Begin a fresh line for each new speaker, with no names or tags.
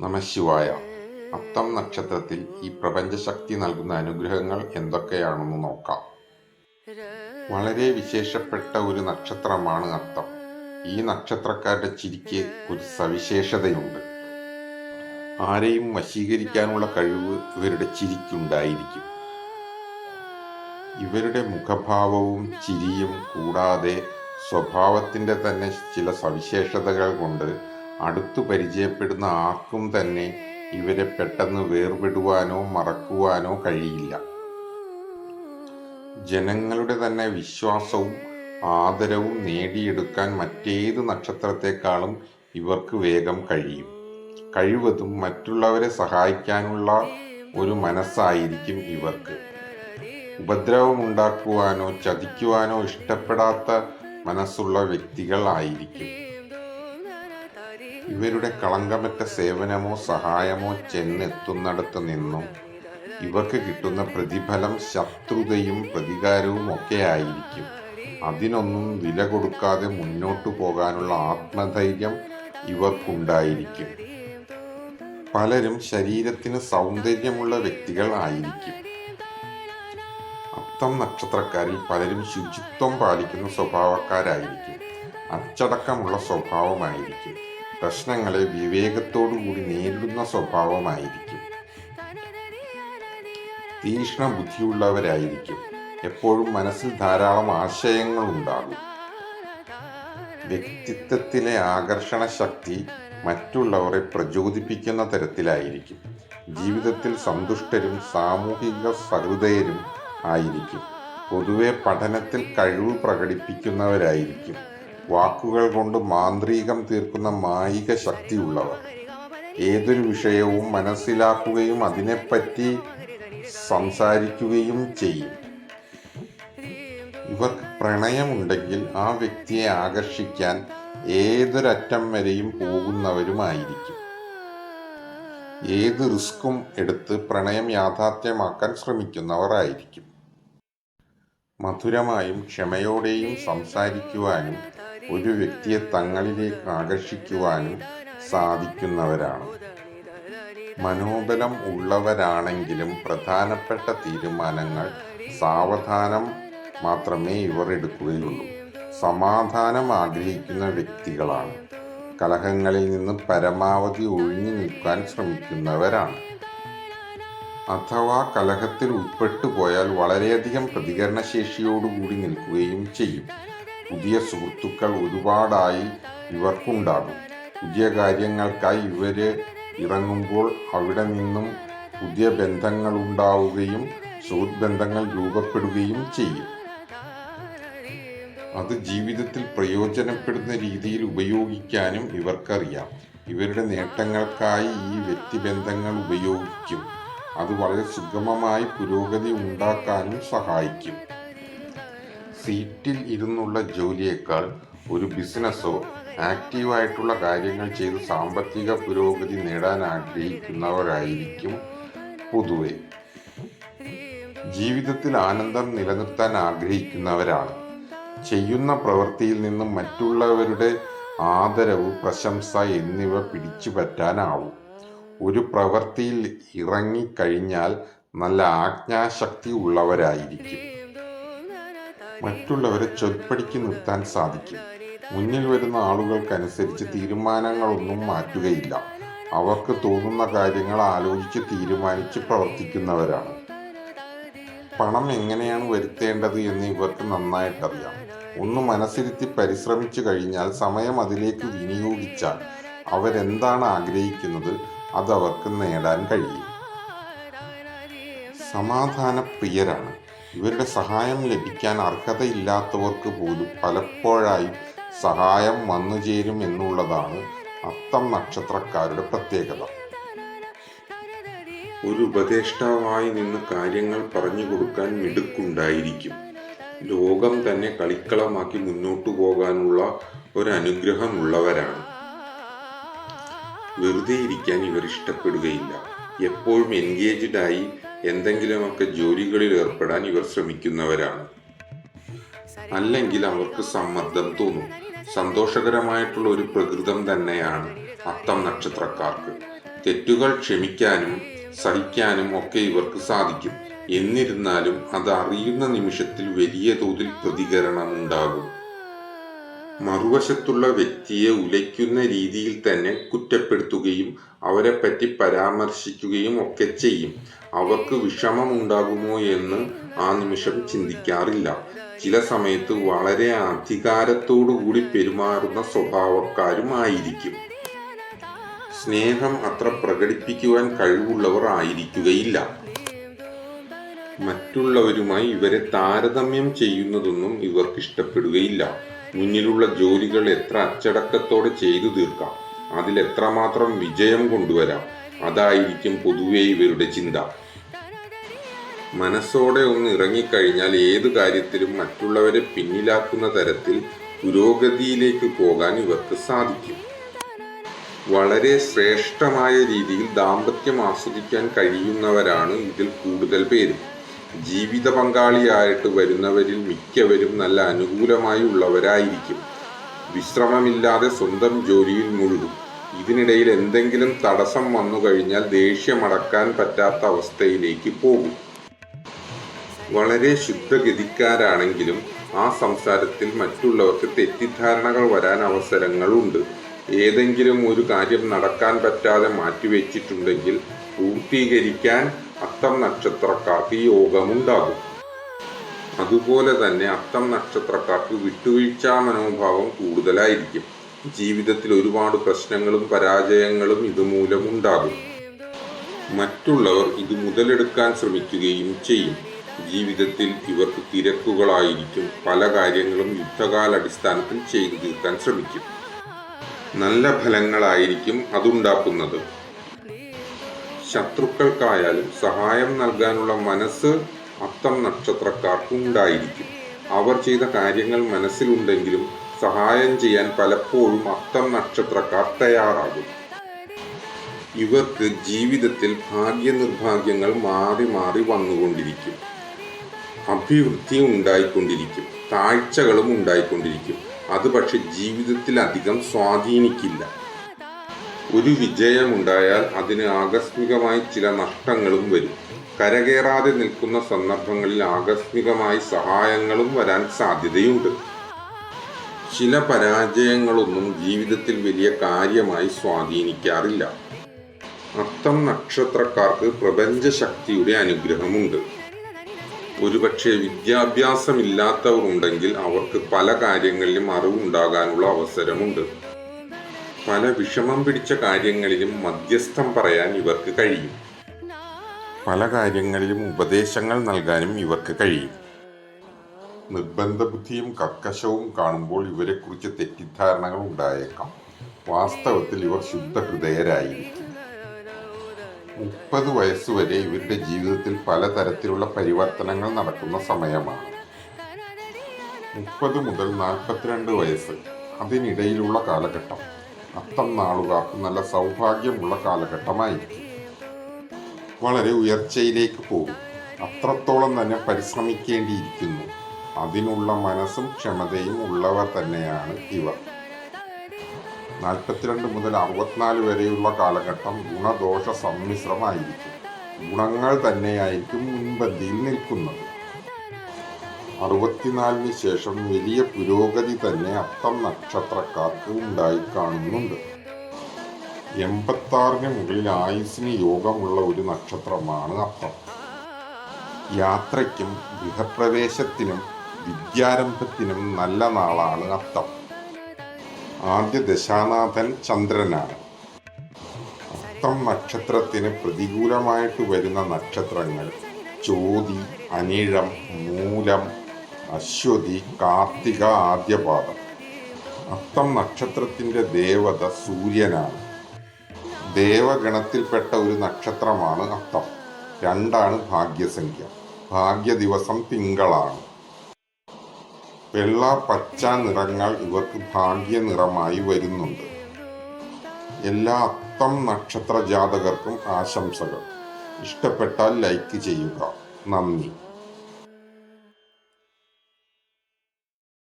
നമശിവായ അത്തം നക്ഷത്രത്തിൽ ഈ പ്രപഞ്ചശക്തി നൽകുന്ന അനുഗ്രഹങ്ങൾ എന്തൊക്കെയാണെന്ന് നോക്കാം. വളരെ വിശേഷപ്പെട്ട ഒരു നക്ഷത്രമാണ് അത്തം. ഈ നക്ഷത്രക്കാരുടെ ചിരിക്ക് ഒരു സവിശേഷതയുണ്ട്. ആരെയും വശീകരിക്കാനുള്ള കഴിവ് ഇവരുടെ ചിരിക്കുണ്ടായിരിക്കും. ഇവരുടെ മുഖഭാവവും ചിരിയും കൂടാതെ സ്വഭാവത്തിന്റെ തന്നെ ചില സവിശേഷതകൾ കൊണ്ട് അടുത്തു പരിചയപ്പെടുന്ന ആർക്കും തന്നെ ഇവരെ പെട്ടെന്ന് വേർപെടുവാനോ മറക്കുവാനോ കഴിയില്ല. ജനങ്ങളുടെ തന്നെ വിശ്വാസവും ആദരവും നേടിയെടുക്കാൻ മറ്റേത് നക്ഷത്രത്തെക്കാളും ഇവർക്ക് വേഗം കഴിയും. കഴിവതും മറ്റുള്ളവരെ സഹായിക്കാനുള്ള ഒരു മനസ്സായിരിക്കും ഇവർക്ക്. ഉപദ്രവമുണ്ടാക്കുവാനോ ചതിക്കുവാനോ ഇഷ്ടപ്പെടാത്ത മനസ്സുള്ള വ്യക്തികൾ ആയിരിക്കും. ഇവരുടെ കളങ്കമറ്റ സേവനമോ സഹായമോ ചെന്നെത്തുന്നിടത്ത് നിന്നും ഇവർക്ക് കിട്ടുന്ന പ്രതിഫലം ശത്രുതയും പ്രതികാരവും ഒക്കെ ആയിരിക്കും. അതിനൊന്നും വില കൊടുക്കാതെ മുന്നോട്ടു പോകാനുള്ള ആത്മധൈര്യം ഇവർക്കുണ്ടായിരിക്കും. പലരും ശരീരത്തിന് സൗന്ദര്യമുള്ള വ്യക്തികൾ ആയിരിക്കും. അത്തം നക്ഷത്രക്കാരിൽ പലരും ശുചിത്വം പാലിക്കുന്ന സ്വഭാവക്കാരായിരിക്കും. അച്ചടക്കമുള്ള സ്വഭാവമായിരിക്കും. പ്രശ്നങ്ങളെ വിവേകത്തോടുകൂടി നേരിടുന്ന സ്വഭാവമായിരിക്കും. തീക്ഷ്ണ ബുദ്ധിയുള്ളവരായിരിക്കും. എപ്പോഴും മനസ്സിൽ ധാരാളം ആശയങ്ങൾ ഉണ്ടാകും. വ്യക്തിത്വത്തിലെ ആകർഷണ ശക്തി മറ്റുള്ളവരെ പ്രചോദിപ്പിക്കുന്ന തരത്തിലായിരിക്കും. ജീവിതത്തിൽ സന്തുഷ്ടരും സാമൂഹിക സഹൃദയരും ആയിരിക്കും. പൊതുവെ പഠനത്തിൽ കഴിവ് പ്രകടിപ്പിക്കുന്നവരായിരിക്കും. വാക്കുകൾ കൊണ്ട് മാന്ത്രികം തീർക്കുന്ന മായിക ശക്തിയുള്ളവർ. ഏതൊരു വിഷയവും മനസ്സിലാക്കുകയും അതിനെപ്പറ്റി സംസാരിക്കുകയും ചെയ്യും. ഇവർക്ക് പ്രണയമുണ്ടെങ്കിൽ ആ വ്യക്തിയെ ആകർഷിക്കാൻ ഏതൊരറ്റം വരെയും പോകുന്നവരുമായിരിക്കും. ഏത് റിസ്ക്കും എടുത്ത് പ്രണയം യാഥാർത്ഥ്യമാക്കാൻ ശ്രമിക്കുന്നവർ ആയിരിക്കും മധുരമായും ക്ഷമയോടെയും സംസാരിക്കുവാനും ഒരു വ്യക്തിയെ തങ്ങളിലേക്ക് ആകർഷിക്കുവാനും സാധിക്കുന്നവരാണ്. മനോബലം ഉള്ളവരാണെങ്കിലും പ്രധാനപ്പെട്ട തീരുമാനങ്ങൾ സാവധാനം മാത്രമേ ഇവർ എടുക്കുകയുള്ളൂ. സമാധാനം ആഗ്രഹിക്കുന്ന വ്യക്തികളാണ്. കലഹങ്ങളിൽ നിന്ന് പരമാവധി ഒഴിഞ്ഞു നിൽക്കാൻ ശ്രമിക്കുന്നവരാണ്. അഥവാ കലഹത്തിൽ ഉൾപ്പെട്ടു പോയാൽ വളരെയധികം പ്രതികരണശേഷിയോടുകൂടി നിൽക്കുകയും ചെയ്യും. പുതിയ സുഹൃത്തുക്കൾ ഒരുപാടായി ഇവർക്കുണ്ടാകും. പുതിയ കാര്യങ്ങൾക്കായി ഇവർ ഇറങ്ങുമ്പോൾ അവിടെ നിന്നും പുതിയ ബന്ധങ്ങൾ ഉണ്ടാവുകയും സുഹൃത്ത് ബന്ധങ്ങൾ രൂപപ്പെടുകയും ചെയ്യും. അത് ജീവിതത്തിൽ പ്രയോജനപ്പെടുന്ന രീതിയിൽ ഉപയോഗിക്കാനും ഇവർക്കറിയാം. ഇവരുടെ നേട്ടങ്ങൾക്കായി ഈ വ്യക്തിബന്ധങ്ങൾ ഉപയോഗിക്കും. അത് വളരെ സുഗമമായി പുരോഗതി ഉണ്ടാക്കാനും സഹായിക്കും. സീറ്റിൽ ഇരുന്നുള്ള ജോലിയേക്കാൾ ഒരു ബിസിനസ്സോ ആക്റ്റീവായിട്ടുള്ള കാര്യങ്ങൾ ചെയ്ത് സാമ്പത്തിക പുരോഗതി നേടാൻ ആഗ്രഹിക്കുന്നവരായിരിക്കും പൊതുവെ. ജീവിതത്തിൽ ആനന്ദം നിലനിർത്താൻ ആഗ്രഹിക്കുന്നവരാണ്. ചെയ്യുന്ന പ്രവൃത്തിയിൽ നിന്നും മറ്റുള്ളവരുടെ ആദരവ് പ്രശംസ എന്നിവ പിടിച്ചു പറ്റാനാവും. ഒരു പ്രവൃത്തിയിൽ ഇറങ്ങിക്കഴിഞ്ഞാൽ നല്ല ആജ്ഞാശക്തി ഉള്ളവരായിരിക്കും. മറ്റുള്ളവരെ ചൊൽപ്പടിക്ക് നിർത്താൻ സാധിക്കും. മുന്നിൽ വരുന്ന ആളുകൾക്കനുസരിച്ച് തീരുമാനങ്ങളൊന്നും മാറ്റുകയില്ല. അവർക്ക് തോന്നുന്ന കാര്യങ്ങൾ ആലോചിച്ച് തീരുമാനിച്ച് പ്രവർത്തിക്കുന്നവരാണ്. പണം എങ്ങനെയാണ് വരുത്തേണ്ടത് എന്ന് ഇവർക്ക് നന്നായിട്ടറിയാം. ഒന്ന് മനസ്സിരുത്തി പരിശ്രമിച്ചു കഴിഞ്ഞാൽ സമയം അതിലേക്ക് വിനിയോഗിച്ചാൽ അവരെന്താണ് ആഗ്രഹിക്കുന്നത് അത് അവർക്ക് നേടാൻ കഴിയും. സമാധാന പ്രിയരാണ് ഇവരുടെ സഹായം ലഭിക്കാൻ അർഹതയില്ലാത്തവർക്ക് പോലും പലപ്പോഴായി സഹായം വന്നു ചേരും എന്നുള്ളതാണ് അത്തം നക്ഷത്രക്കാരുടെ പ്രത്യേകത. ഒരു ഉപദേഷ്ടാവായി നിന്ന് കാര്യങ്ങൾ പറഞ്ഞു കൊടുക്കാൻ മിടുക്കുണ്ടായിരിക്കും. ലോകം തന്നെ കളിക്കളമാക്കി മുന്നോട്ടു പോകാനുള്ള ഒരു അനുഗ്രഹമുള്ളവരാണ് വെറുതെ ഇരിക്കാൻ ഇവർ ഇഷ്ടപ്പെടുകയില്ല. എപ്പോഴും എൻഗേജ്ഡ് ആയി എന്തെങ്കിലുമൊക്കെ ജോലികളിൽ ഏർപ്പെടാൻ ഇവർ ശ്രമിക്കുന്നവരാണ്. അല്ലെങ്കിൽ അവർക്ക് സമ്മർദ്ദം തോന്നും. സന്തോഷകരമായിട്ടുള്ള ഒരു പ്രകൃതം തന്നെയാണ് അത്തം നക്ഷത്രക്കാർക്ക്. തെറ്റുകൾ ക്ഷമിക്കാനും സഹിക്കാനും ഒക്കെ ഇവർക്ക് സാധിക്കും. എന്നിരുന്നാലും അത് അറിയുന്ന നിമിഷത്തിൽ വലിയ തോതിൽ പ്രതികരണമുണ്ടാകും. മറുവശത്തുള്ള വ്യക്തിയെ ഉലയ്ക്കുന്ന രീതിയിൽ തന്നെ കുറ്റപ്പെടുത്തുകയും അവരെപ്പറ്റി പറ്റി പരാമർശിക്കുകയും ഒക്കെ ചെയ്യും. അവർക്ക് വിഷമമുണ്ടാകുമോ എന്ന് ആ നിമിഷം ചിന്തിക്കാറില്ല. ചില സമയത്ത് വളരെ കൂടി പെരുമാറുന്ന സ്വഭാവക്കാരും ആയിരിക്കും സ്നേഹം അത്ര പ്രകടിപ്പിക്കുവാൻ കഴിവുള്ളവർ ആയിരിക്കുകയില്ല. മറ്റുള്ളവരുമായി ഇവരെ താരതമ്യം ചെയ്യുന്നതൊന്നും ഇവർക്ക് ഇഷ്ടപ്പെടുകയില്ല. മുന്നിലുള്ള ജോലികൾ എത്ര അച്ചടക്കത്തോടെ ചെയ്തു തീർക്കാം? അതിൽ എത്രമാത്രം വിജയം കൊണ്ടുവരാം? അതായിരിക്കും പൊതുവെ ഇവരുടെ ചിന്ത. മനസ്സോടെ ഒന്ന് ഇറങ്ങിക്കഴിഞ്ഞാൽ ഏത് കാര്യത്തിലും മറ്റുള്ളവരെ പിന്നിലാക്കുന്ന തരത്തിൽ പുരോഗതിയിലേക്ക് പോകാൻ ഇവർക്ക് സാധിക്കും. വളരെ ശ്രേഷ്ഠമായ രീതിയിൽ ദാമ്പത്യം ആസ്വദിക്കാൻ കഴിയുന്നവരാണ് ഇതിൽ കൂടുതൽ പേരും. ജീവിത പങ്കാളിയായിട്ട് വരുന്നവരിൽ മിക്കവരും നല്ല അനുകൂലമായി ഉള്ളവരായിരിക്കും. വിശ്രമമില്ലാതെ സ്വന്തം ജോലിയിൽ മുഴുകും. ഇതിനിടയിൽ എന്തെങ്കിലും തടസ്സം വന്നു കഴിഞ്ഞാൽ ദേഷ്യമടക്കാൻ പറ്റാത്ത അവസ്ഥയിലേക്ക് പോകും. വളരെ ശുദ്ധഗതിക്കാരാണെങ്കിലും ആ സംസാരത്തിൽ മറ്റുള്ളവർക്ക് തെറ്റിദ്ധാരണകൾ വരാൻ അവസരങ്ങളുണ്ട്. ഏതെങ്കിലും ഒരു കാര്യം നടക്കാൻ പറ്റാതെ മാറ്റിവെച്ചിട്ടുണ്ടെങ്കിൽ പൂർത്തീകരിക്കാൻ അത്തം നക്ഷത്രക്കാർക്ക് യോഗമുണ്ടാകും. അതുപോലെ തന്നെ അത്തം നക്ഷത്രക്കാർക്ക് വിട്ടുവീഴ്ചാ മനോഭാവം കൂടുതലായിരിക്കും. ജീവിതത്തിൽ ഒരുപാട് പ്രശ്നങ്ങളും പരാജയങ്ങളും ഇതുമൂലം ഉണ്ടാകും. മറ്റുള്ളവർ ഇത് മുതലെടുക്കാൻ ശ്രമിക്കുകയും ചെയ്യും. ജീവിതത്തിൽ ഇവർക്ക് തിരക്കുകളായിരിക്കും. പല കാര്യങ്ങളും യുദ്ധകാലടിസ്ഥാനത്തിൽ ചെയ്തു തീർക്കാൻ ശ്രമിക്കും. നല്ല ഫലങ്ങളായിരിക്കും അതുണ്ടാക്കുന്നത്. ശത്രുക്കൾക്കായാലും സഹായം നൽകാനുള്ള മനസ്സ് അത്തം നക്ഷത്രക്കാർക്കുണ്ടായിരിക്കും. അവർ ചെയ്ത കാര്യങ്ങൾ മനസ്സിലുണ്ടെങ്കിലും സഹായം ചെയ്യാൻ പലപ്പോഴും അത്തം നക്ഷത്രക്കാർ തയ്യാറാകും. ഇവർക്ക് ജീവിതത്തിൽ ഭാഗ്യ നിർഭാഗ്യങ്ങൾ മാറി മാറി വന്നുകൊണ്ടിരിക്കും. അഭിവൃദ്ധി ഉണ്ടായിക്കൊണ്ടിരിക്കും. താഴ്ചകളും ഉണ്ടായിക്കൊണ്ടിരിക്കും. അത് പക്ഷെ ജീവിതത്തിലധികം സ്വാധീനിക്കില്ല. ഒരു വിജയമുണ്ടായാൽ അതിന് ആകസ്മികമായി ചില നഷ്ടങ്ങളും വരും. കരകയറാതെ നിൽക്കുന്ന സന്ദർഭങ്ങളിൽ ആകസ്മികമായി സഹായങ്ങളും വരാൻ സാധ്യതയുണ്ട്. ചില പരാജയങ്ങളൊന്നും ജീവിതത്തിൽ വലിയ കാര്യമായി സ്വാധീനിക്കാറില്ല. അത്തം നക്ഷത്രക്കാർക്ക് പ്രപഞ്ചശക്തിയുടെ അനുഗ്രഹമുണ്ട്. ഒരുപക്ഷെ വിദ്യാഭ്യാസമില്ലാത്തവർ ഉണ്ടെങ്കിൽ അവർക്ക് പല കാര്യങ്ങളിലും അറിവുണ്ടാകാനുള്ള അവസരമുണ്ട്. പല വിഷമം പിടിച്ച കാര്യങ്ങളിലും മധ്യസ്ഥം പറയാൻ ഇവർക്ക് കഴിയും. പല കാര്യങ്ങളിലും ഉപദേശങ്ങൾ നൽകാനും ഇവർക്ക് കഴിയും. നിർബന്ധ ബുദ്ധിയും കർക്കശവും കാണുമ്പോൾ ഇവരെക്കുറിച്ച് തെറ്റിദ്ധാരണകൾ ഉണ്ടായേക്കാം. വാസ്തവത്തിൽ ഇവർ ശുദ്ധ ഹൃദയരായിരിക്കും. മുപ്പത് വയസ്സുവരെ ഇവരുടെ ജീവിതത്തിൽ പലതരത്തിലുള്ള പരിവർത്തനങ്ങൾ നടക്കുന്ന സമയമാണ്. മുപ്പത് മുതൽ നാൽപ്പത്തിരണ്ട് വയസ്സ് അതിനിടയിലുള്ള കാലഘട്ടം. അത്തം നാളുകാർക്ക് നല്ല സൗഭാഗ്യമുള്ള കാലഘട്ടമായിരിക്കും വളരെ ഉയർച്ചയിലേക്ക് പോകും. അത്രത്തോളം തന്നെ പരിശ്രമിക്കേണ്ടിയിരിക്കുന്നു. അതിനുള്ള മനസ്സും ക്ഷമതയും ഉള്ളവർ തന്നെയാണ് ഇവർ. നാൽപ്പത്തിരണ്ട് മുതൽ അറുപത്തിനാല് വരെയുള്ള കാലഘട്ടം ഗുണദോഷ സമ്മിശ്രമായിരിക്കും ഗുണങ്ങൾ തന്നെയായിരിക്കും മുൻപന്തിയിൽ നിൽക്കുന്നത്. അറുപത്തിനാലിന് ശേഷം വലിയ പുരോഗതി തന്നെ അത്തം നക്ഷത്രക്കാർക്ക് ഉണ്ടായി കാണുന്നുണ്ട്. എൺപത്താറിന് മുകളിൽ ആയുസിന് യോഗമുള്ള ഒരു നക്ഷത്രമാണ് അത്തം. യാത്രയ്ക്കും ഗൃഹപ്രവേശത്തിനും വിദ്യാരംഭത്തിനും നല്ല നാളാണ് അത്തം. ആദ്യ ദശാനാഥൻ ചന്ദ്രനാണ്. അത്തം നക്ഷത്രത്തിന് പ്രതികൂലമായിട്ട് വരുന്ന നക്ഷത്രങ്ങൾ ചോതി അനിഴം മൂലം അശ്വതി കാർത്തിക ആദ്യപാദം. അത്തം നക്ഷത്രത്തിന്റെ ദേവത സൂര്യനാണ്. ദേവഗണത്തിൽപ്പെട്ട ഒരു നക്ഷത്രമാണ് അത്തം. രണ്ടാണ് ഭാഗ്യസംഖ്യ. ഭാഗ്യ ദിവസം തിങ്കളാണ്. വെള്ള പച്ച നിറങ്ങൾ ഇവർക്ക് ഭാഗ്യ നിറമായി വരുന്നുണ്ട്. എല്ലാ അത്തം നക്ഷത്ര ജാതകർക്കും ആശംസകൾ. ഇഷ്ടപ്പെട്ടാൽ ലൈക്ക് ചെയ്യുക. നന്ദി.